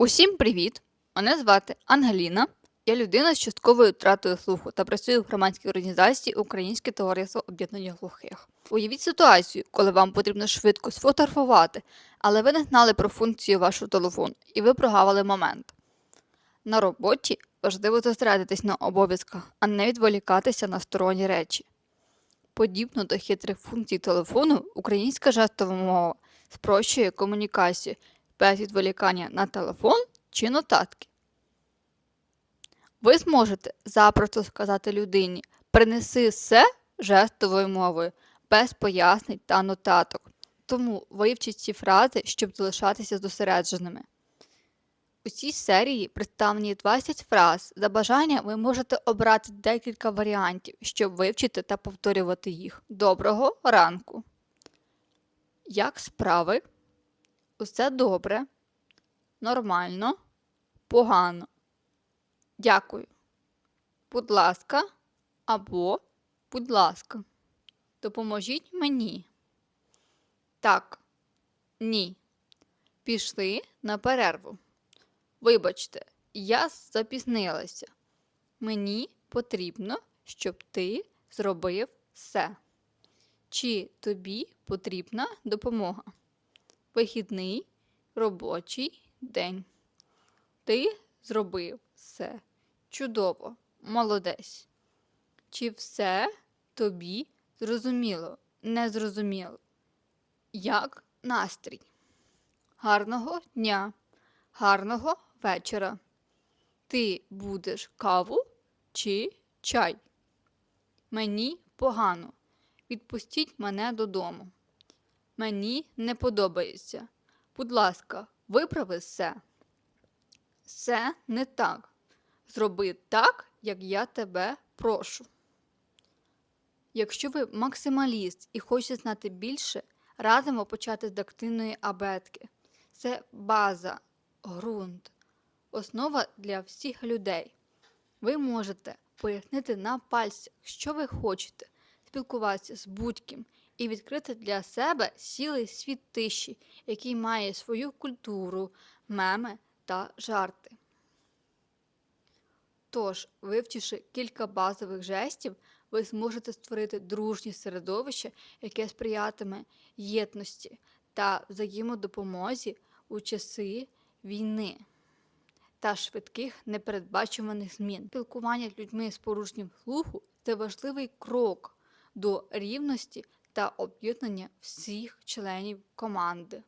Усім привіт! Мене звати Ангеліна. Я людина з частковою втратою слуху та працюю в громадській організації Українське товариство об'єднання глухих. Уявіть ситуацію, коли вам потрібно швидко сфотографувати, але ви не знали про функцію вашого телефону і ви прогавили момент. На роботі важливо зосередитись на обов'язках, а не відволікатися на сторонні речі. Подібно до хитрих функцій телефону, українська жестова мова спрощує комунікацію без відволікання на телефон чи нотатки. Ви зможете запросто сказати людині принеси все жестовою мовою, без пояснень та нотаток. Тому вивчіть ці фрази, щоб залишатися зосередженими. У цій серії представлені 20 фраз. За бажанням ви можете обрати декілька варіантів, щоб вивчити та повторювати їх. Доброго ранку! Як справи? Усе добре, нормально, погано. Дякую. Будь ласка, або будь ласка. Допоможіть мені. Так, ні. Пішли на перерву. Вибачте, я запізнилася. Мені потрібно, щоб ти зробив все. Чи тобі потрібна допомога? Вихідний робочий день. Ти зробив все. Чудово, молодець. Чи все тобі зрозуміло, не зрозуміло? Як настрій? Гарного дня, гарного вечора. Ти будеш каву чи чай? Мені погано. Відпустіть мене додому. Мені не подобається. Будь ласка, виправи все. Все не так. Зроби так, як я тебе прошу. Якщо ви максималіст і хочете знати більше, радимо почати з дактильної абетки. Це база, ґрунт, основа для всіх людей. Ви можете пояснити на пальцях, що ви хочете, спілкуватися з будь-ким і відкрити для себе цілий світ тиші, який має свою культуру, меми та жарти. Тож, вивчивши кілька базових жестів, ви зможете створити дружнє середовище, яке сприятиме єдності та взаємодопомозі у часи війни та швидких непередбачуваних змін. Спілкування з людьми з порушенням слуху це важливий крок до рівності та об'єднання всіх членів команди.